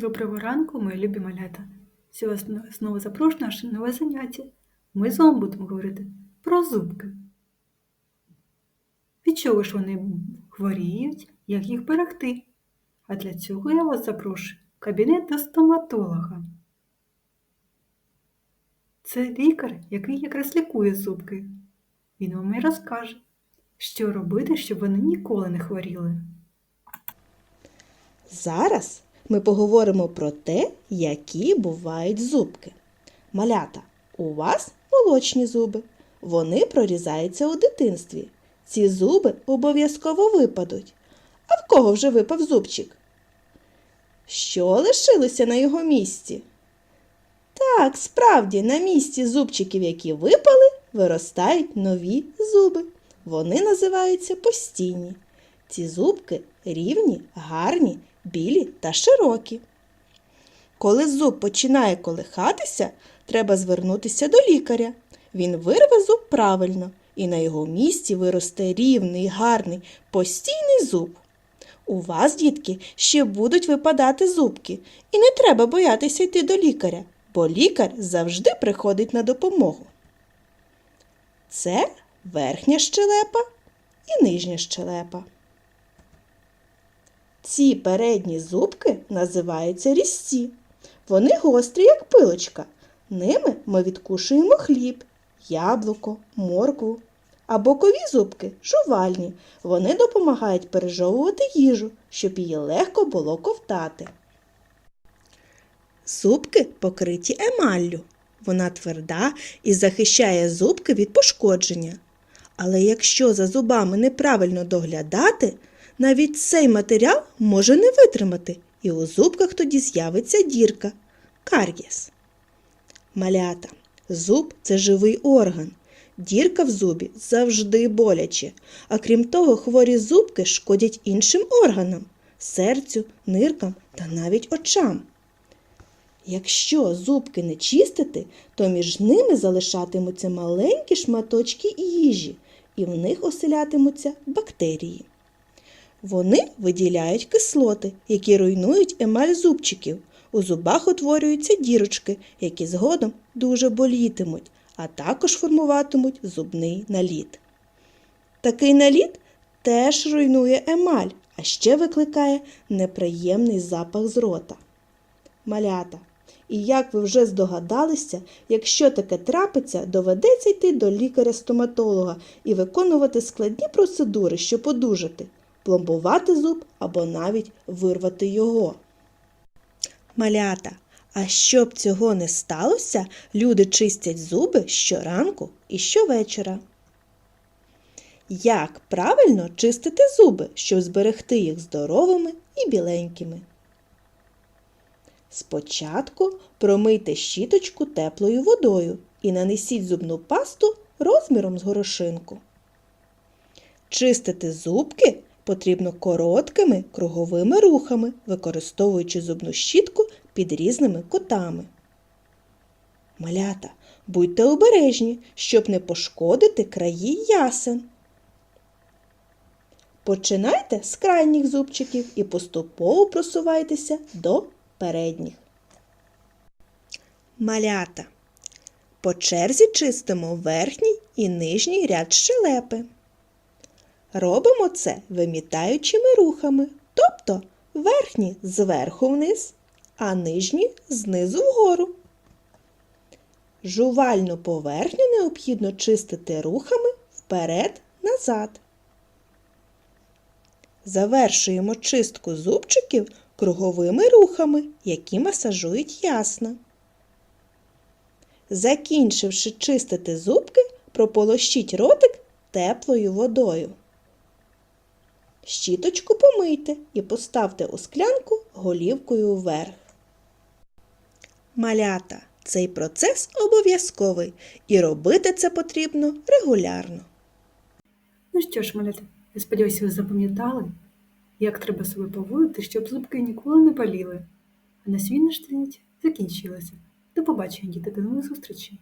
Доброго ранку, мої любі малята. Сьогодні знову запрошую на наше нове заняття. Ми з вами будемо говорити про зубки. Від чого ж вони хворіють, як їх берегти? А для цього я вас запрошую в кабінет до стоматолога. Це лікар, який якраз лікує зубки. Він вам і розкаже, що робити, щоб вони ніколи не хворіли. Зараз ми поговоримо про те, які бувають зубки. Малята, у вас молочні зуби. Вони прорізаються у дитинстві. Ці зуби обов'язково випадуть. А в кого вже випав зубчик? Що лишилося на його місці? Так, справді, на місці зубчиків, які випали, виростають нові зуби. Вони називаються постійні. Ці зубки рівні, гарні, білі та широкі. Коли зуб починає колихатися, треба звернутися до лікаря. Він вирве зуб правильно, і на його місці виросте рівний, гарний, постійний зуб. У вас, дітки, ще будуть випадати зубки, і не треба боятися йти до лікаря, бо лікар завжди приходить на допомогу. Це верхня щелепа і нижня щелепа. Ці передні зубки називаються різці. Вони гострі, як пилочка. Ними ми відкушуємо хліб, яблуко, моркву. А бокові зубки жувальні. Вони допомагають пережовувати їжу, щоб її легко було ковтати. Зубки покриті емаллю. Вона тверда і захищає зубки від пошкодження. Але якщо за зубами неправильно доглядати, навіть цей матеріал може не витримати, і у зубках тоді з'явиться дірка кар'єс. Малята. Зуб це живий орган. Дірка в зубі завжди боляче. А крім того, хворі зубки шкодять іншим органам серцю, ниркам та навіть очам. Якщо зубки не чистити, то між ними залишатимуться маленькі шматочки їжі, і в них оселятимуться бактерії. Вони виділяють кислоти, які руйнують емаль зубчиків. У зубах утворюються дірочки, які згодом дуже болітимуть, а також формуватимуть зубний наліт. Такий наліт теж руйнує емаль, а ще викликає неприємний запах з рота. Малята. І як ви вже здогадалися, якщо таке трапиться, доведеться йти до лікаря-стоматолога і виконувати складні процедури, щоб одужати, пломбувати зуб або навіть вирвати його. Малята. А щоб цього не сталося, люди чистять зуби щоранку і щовечора. Як правильно чистити зуби, щоб зберегти їх здоровими і біленькими? Спочатку промийте щіточку теплою водою і нанесіть зубну пасту розміром з горошинку. Чистити зубки потрібно короткими круговими рухами, використовуючи зубну щітку під різними кутами. Малята, будьте обережні, щоб не пошкодити краї ясен. Починайте з крайніх зубчиків і поступово просувайтеся до передніх. Малята. По черзі чистимо верхній і нижній ряд щелепи. Робимо це вимітаючими рухами, тобто верхні зверху вниз, а нижні знизу вгору. Жувальну поверхню необхідно чистити рухами вперед-назад. Завершуємо чистку зубчиків круговими рухами, які масажують ясна. Закінчивши чистити зубки, прополощіть ротик теплою водою. Щіточку помийте і поставте у склянку голівкою вверх. Малята. Цей процес обов'язковий і робити це потрібно регулярно. Ну що ж, малята, я сподіваюся, ви запам'ятали, як треба себе поводити, щоб зубки ніколи не боліли. А на свій наш заняття закінчилося. До побачення, діти, до нових зустрічей!